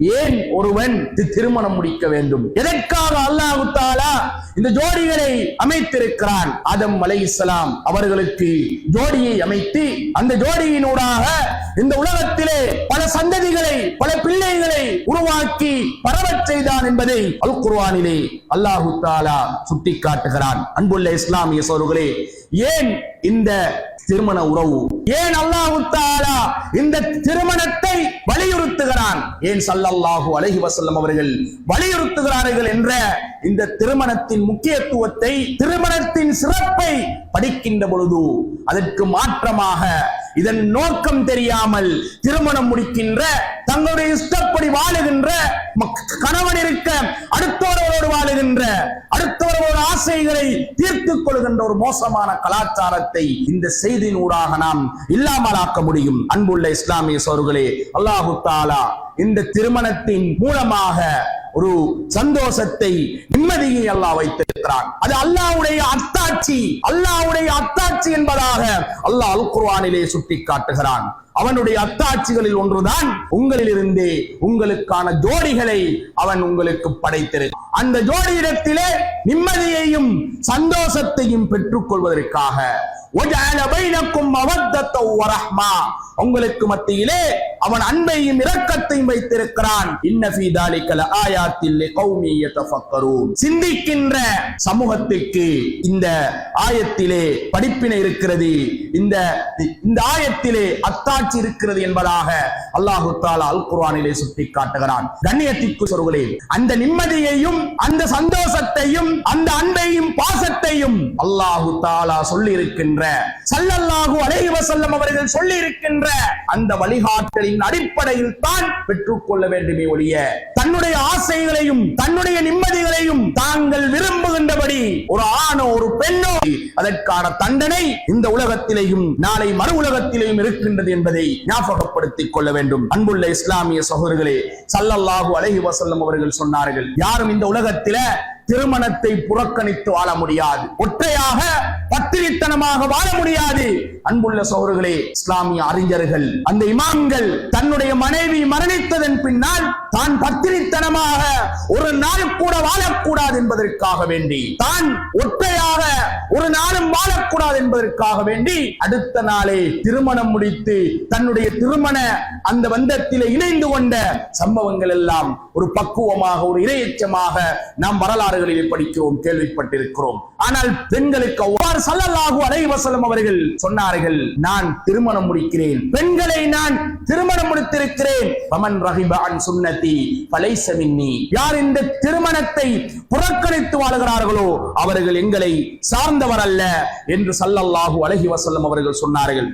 ஏன் ஒருவன் தி- திருமணம் முடிக்க வேண்டும்? எதற்காக அல்லாஹு தாலா இந்த ஜோடிகளை அமைத்திருக்கிறான்? ஆதம் இஸ்லாம் அவர்களுக்கு ஜோடியை அமைத்து அந்த ஜோடியினூடாக இந்த உலகத்திலே பல சந்ததிகளை பல பிள்ளைகளை உருவாக்கி பரவச் செய்தான் என்பதை அல் குர்வானிலே அல்லாஹு தாலா சுட்டிக்காட்டுகிறான். அன்புள்ள இஸ்லாமிய சோர்களே ஏன் இந்த திருமண உறவு. ஏன் அல்லாஹுத்தாலா இந்த திருமணத்தை வலியுறுத்துகிறான்? ஏன் சல்லல்லாஹு அலஹி வசல்லம் அவர்கள் வலியுறுத்துகிறார்கள் என்ற இந்த திருமணத்தின் முக்கியத்துவத்தை திருமணத்தின் சிறப்பை படிக்கின்ற பொழுது அதற்கு மாற்றமாக இதன் நோக்கம் தெரியாமல் திருமணம் முடிக்கின்ற தங்களுடைய இஷ்டப்படி வாழுகின்ற மக்- கணவன் இருக்க அடுத்தவர்களோடு வாழுகின்ற அடுத்த ஆசைகளை தீர்த்துக் கொள்கின்ற ஒரு மோசமான கலாச்சாரத்தை இந்த செய்தியினூடாக நாம் இல்லாமலாக்க முடியும். அன்புள்ள இஸ்லாமிய சோர்களே அல்லாஹு தாலா இந்த திருமணத்தின் மூலமாக ஒரு சந்தோஷத்தை நிம்மதியை அல்லாஹ் வைத்திருக்கிறான். அது அல்லாவுடைய அத்தாட்சி அல்லாவுடைய அத்தாட்சி என்பதாக அல்லாஹ் அல் குர்வானிலே சுட்டி காட்டுகிறான் அவனுடைய அத்தாட்சிகளில் ஒன்றுதான் உங்களிலிருந்தே உங்களுக்கான ஜோடிகளை அவன் உங்களுக்கு படைத்திரு அந்த ஜோடியிடத்திலே நிம்மதியையும் சந்தோஷத்தையும் பெற்றுக் கொள்வதற்காக உங்களுக்கு மத்தியிலே அவன் அன்பையும் இரக்கத்தையும் வைத்திருக்கிறான். இன்ன ஃபீ தாலிக சிந்திக்கின்ற சமூகத்திற்கு இந்த ஆயத்திலே படிப்பினை இருக்கிறது. இந்த இந்த ஆயத்திலே அத்தாட்சி இருக்கிறது என்பதாக அல்லாஹு தாலா அல் குர்ஆனிலே சுட்டி காட்டுகிறான் கண்ணியத்திற்கு சொல்களே அந்த நிம்மதியையும் அந்த சந்தோஷத்தையும் அந்த அன்பையும் பாசத்தையும் அல்லாஹு தாலா சொல்லி இருக்கின்ற சல்லல்லாஹு அலைஹி வஸல்லம் அவர்கள் சொல்லி இருக்கின்ற அந்த வழிகாட்டலின் ஆசைகளின் அடிப்படையில் தான் பெற்றுக்கொள்ள வேண்டுமே ஒழிய தன்னுடைய ஆசைகளையும் தன்னுடைய நிம்மதிகளையும் தாங்கள் விரும்புகின்றபடி ஒரு ஆணோ ஒரு பெண்ணோ அதற்கான தண்டனை இந்த உலகத்திலேயும் நாளை மறு உலகத்திலேயும் இருக்கின்றது என்பதை ஞாபகப்படுத்திக் கொள்ள வேண்டும். அன்புள்ள இஸ்லாமிய சகோதரர்களே சல்லல்லாஹு அலஹி வசல்லம் அவர்கள் சொன்னார்கள் யாரும் இந்த உலகத்தில திருமணத்தை புறக்கணித்து வாழ முடியாது. ஒற்றையாக கத்திரித்தனமாக வாழ முடியாது. அன்புள்ள சோழர்களே இஸ்லாமிய அறிஞர்கள் அந்த இமாம்கள் தன்னுடைய மனைவி மரணித்ததன் பின்னால் தான் பத்திரித்தனமாக ஒரு நாள் கூட வாழக்கூடாது என்பதற்காக வேண்டி தான் ஒற்றையாக ஒரு நாளும் வாழக்கூடாது என்பதற்காக வேண்டி அடுத்த நாளே திருமணம் முடித்து தன்னுடைய திருமண அந்த பந்தத்திலே இணைந்து கொண்ட சம்பவங்கள் எல்லாம் ஒரு பக்குவமாக ஒரு இரையச்சமாக நாம் வரலாறுகளில் படிக்கிறோம் கேள்விப்பட்டிருக்கிறோம். ஆனால் பெண்களுக்கு அவ்வாறு சல்லல்லாஹு அலைஹி வஸல்லம் அவர்கள் சொன்னார்கள் நான் திருமணம் முடிக்கிறேன். பெண்களை நான் திருமணம் முடித்திருக்கிறேன். பமன் ரஹிப அன் சுன்னதி பலைச மின்னி. யார் இந்த திருமணத்தை புறக்கணித்து வாழுகிறார்களோ அவர்கள் எங்களை சார்ந்தவர் அல்ல என்று சல்லல்லாஹு அலைஹி வஸல்லம் அவர்கள் சொன்னார்கள்.